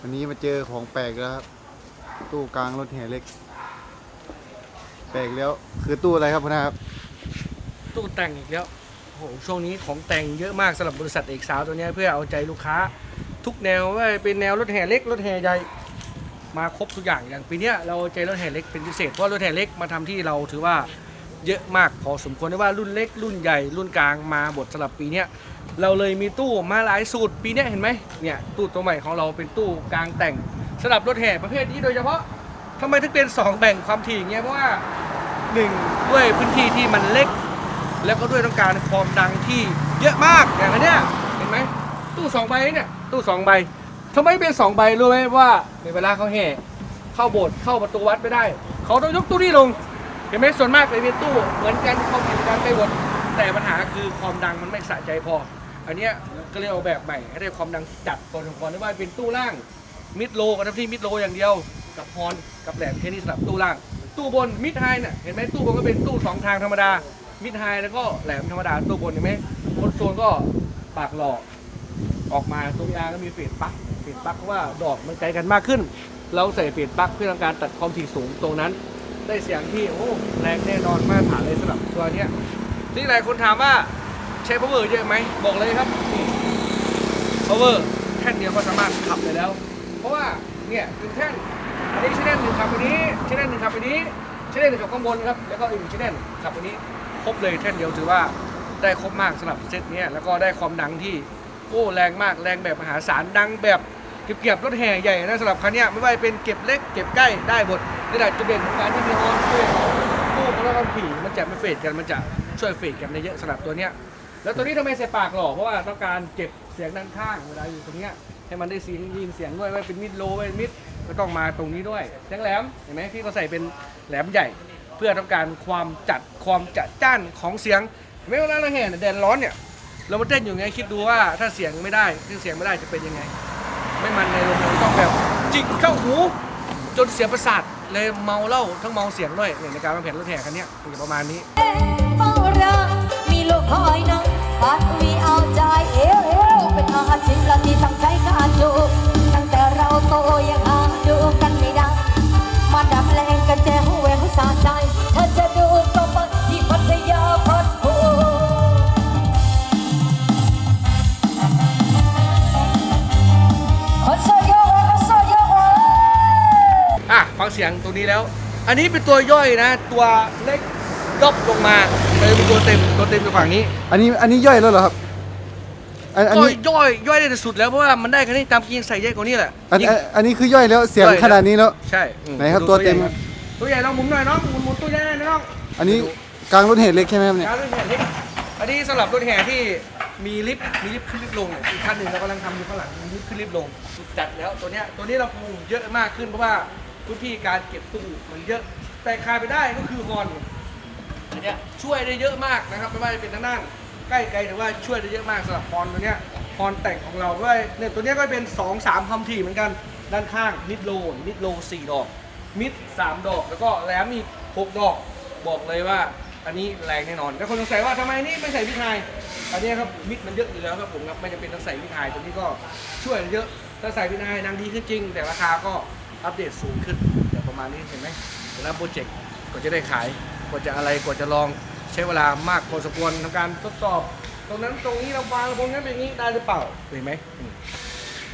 วันนี้มาเจอของแปลกแล้วครับ ตู้กลางรถแห่เล็ก แปลกแล้ว คือตู้อะไรครับพ่อนะครับ ตู้แต่งอีกแล้วโอ้โหช่วงนี้ของแต่งเยอะมากสำหรับบริษัทเอกสาวตัวเนี้ยเพื่อเอาใจลูกค้า ทุกแนวว่าเป็นแนวรถแห่เล็กรถแห่ใหญ่มาครบทุกอย่างอย่างปีเนี้ยเราเอาใจรถแห่เล็กเป็นพิเศษเพราะรถแห่เล็กมาทำที่เราถือว่า เยอะมากพอสมควรได้ว่ารุ่นเล็ก รุ่นใหญ่ รุ่นกลางมาบทสำหรับปีเนี้ยเราเลยมีตู้มาหลายสูตรปีเนี้ยเห็นไหมเนี่ยตู้ตัวใหม่ของเราเป็นตู้กลางแต่งสำหรับรถแห่ประเภทนี้โดยเฉพาะทำไมถึงเป็นสองแบ่งความถี่เงี้ยเพราะว่าหนึ่งด้วยพื้นที่ที่มันเล็ก แล้วก็ด้วยต้องการความดังที่เยอะมากอย่างนเนี้ยเห็นไหมตู้สองใบเนี่ยตู้สองใบทำไมเป็นสองใบรู้ไหมว่าในเวลาเขาแห่เข้าโบสถ์เข้าประตูวัดไม่ได้ เขาต้องยกตู้นี้ลง เห็นไหมส่วนมากเลยเป็นตู้เหมือนกันเข้ากิจการไปหมดแต่ปัญหาคือความดังมันไม่สะใจพอ อันเนี้ยก็เลยเอาแบบใหม่ให้ได้ความดังจัดพอสมควรได้ว่าเป็นตู้ล่าง มิดโลกับทับที่มิดโลอย่างเดียว กับฮอนกับแหลมแค่นี้สำหรับตู้ล่าง ตู้บนมิดไฮเนี่ยเห็นไหมตู้บนก็เป็นตู้สองทางธรรมดา มิดไฮแล้วก็แหลมธรรมดาตู้บนเห็นไหมบนโซนก็ปากหล่อออกมาตรงกลางก็มีเฟดปักเฟดปักเพราะว่าดอกมันไกลกันมากขึ้น เราใส่เฟดปักเพื่อต้องการตัดความถี่สูงตรงนั้น ได้เสียงที่โอ้แรงแน่นอนมาตรฐานเลยสำหรับตัวเนี้ยที่หลายคนถามว่าใช้ power เยอะไหมบอกเลยครับนี่ power แท่นเดียวก็สามารถขับได้แล้ว เพราะว่าเนี่ยเป็นแท่นอันนี้ชิ้นแน่นหนึ่งขับไปนี้ชิ้นแน่นหนึ่งขับไปนี้ชิ้นแน่นหนึ่งขับข้างบนครับแล้วก็อีกชิ้นแน่นขับไปนี้ครบเลยแท่นเดียวถือว่าได้ครบมากสำหรับเซตนี้แล้วก็ได้ความดังที่โอ้แรงมากแรงแบบมหาศาลดังแบบเก็บเก็บรถแห่ใหญ่นะสำหรับคันนี้ไม่ว่าจะเป็นเก็บเล็กเก็บใกล้ได้หมด นี่แหละจุดเด่นของการที่มีออนด้วยตู้ของเราผีมันจะไม่เฟดกันมันจะช่วยเฟดกันได้เยอะสำหรับตัวเนี้ยแล้วตัวนี้ทำไมใส่ปากหล่อเพราะว่าต้องการเก็บเสียงด้านข้างเวลาอยู่ตรงเนี้ยให้มันได้เสียงยินเสียงด้วยว่าเป็นมิดโลเป็นมิดก็ต้องมาตรงนี้ด้วยแหลมเห็นไหมพี่ก็ใส่เป็นแหลมใหญ่ เพื่อต้องการความจัดความจัดจ้านของเสียงไม่เวลาเราแห่เนี่ยแดดร้อนเนี่ยเรามาเต้นอยู่ไงคิดดูว่าถ้าเสียงไม่ได้ถ้าเสียงไม่ได้จะเป็นยังไง ไม่มันในลมต้องแบบจิกเข้าหูจนเสียประสาท เลยเมาเหล้าทั้งเมาเสียงด้วยเนี่ยในการวางแผนรถแห่คันเนี้ยคือประมาณนี้เฝ้ารักมีลูกคอยนั่งปัดวีเอาใจเอวเอวเป็นอาชีพละที่ทำใช้การจู ฟังเสียงตัวนี้แล้ว อันนี้เป็นตัวย่อยนะ ตัวเล็กย่อลงมาเลยเป็นตัวเต็มตัวเต็มอยู่ฝั่งนี้อันนี้อันนี้ย่อยแล้วเหรอครับอันอันก็นี้ย่อยย่อยได้สุดแล้วเพราะว่ามันได้แค่นี้ตามกินใส่เยอะกว่านี้แหละอันยิ่ง อันอันนี้คือย่อยแล้วเสียงย่อยแล้ว ขนาดนี้แล้ว ใช่อืมไหนครับดูตัวเต็ม ใหญ่ก่อนตัวใหญ่ลองหมุนหน่อยน้องหมุนหมุนตัวใหญ่หน่อยน้องอันนี้กลางรถแห่เล็กใช่ไหมครับเนี่ยการรถแห่เล็กอันนี้สำหรับรถแห่ที่มีลิฟต์มีลิฟต์ขึ้นลิฟต์ลงเนี่ยอีกคันหนึ่งเรากำลังทำอยู่ข้างหลังมีลิฟต์ขึ้นลิฟต์ลงจัดแล้วตัวเนี้ยตัวนี้เราปรุงเยอะมากขึ้นเพราะว่า พื้นที่การเก็บตู้มันเยอะ แต่คายไปได้ก็คือฮอนอันเนี้ยช่วยได้เยอะมากนะครับไม่ว่าจะเป็นทางด้านใกล้ไกลหรือว่าช่วยได้เยอะมากสำหรับพรตัวเนี้ยพรแต่งของเราด้วยเนี่ยตัวเนี้ยก็เป็น 2 3ความถี่เหมือนกันด้านข้างมิดโลมิดโล4ดอก มิด 3 ดอก แล้วก็แหลมอีก6ดอก บอกเลยว่าอันนี้แรงแน่นอน แล้วคนสงสัยว่าทำไมนี่ไม่ใส่พิทายอันเนี้ยครับมิดมันเยอะอยู่แล้วครับผมครับไม่จำเป็นต้องใส่พิทายตัวนี้ก็ช่วยเยอะถ้าใส่พิทายนางดีขึ้นจริง แต่ราคาก็ อัปเดตสูงขึ้นเดี๋ยวประมาณนี้เห็นไหมแต่ละโปรเจกต์กว่าจะได้ขายกว่าจะอะไรกว่าจะลองใช้เวลามากพอสมควรทำการทดสอบ ตรงนั้นตรงนี้เราวางตรงนั้นเป็นอย่างนี้ได้หรือเปล่าเห็นไหม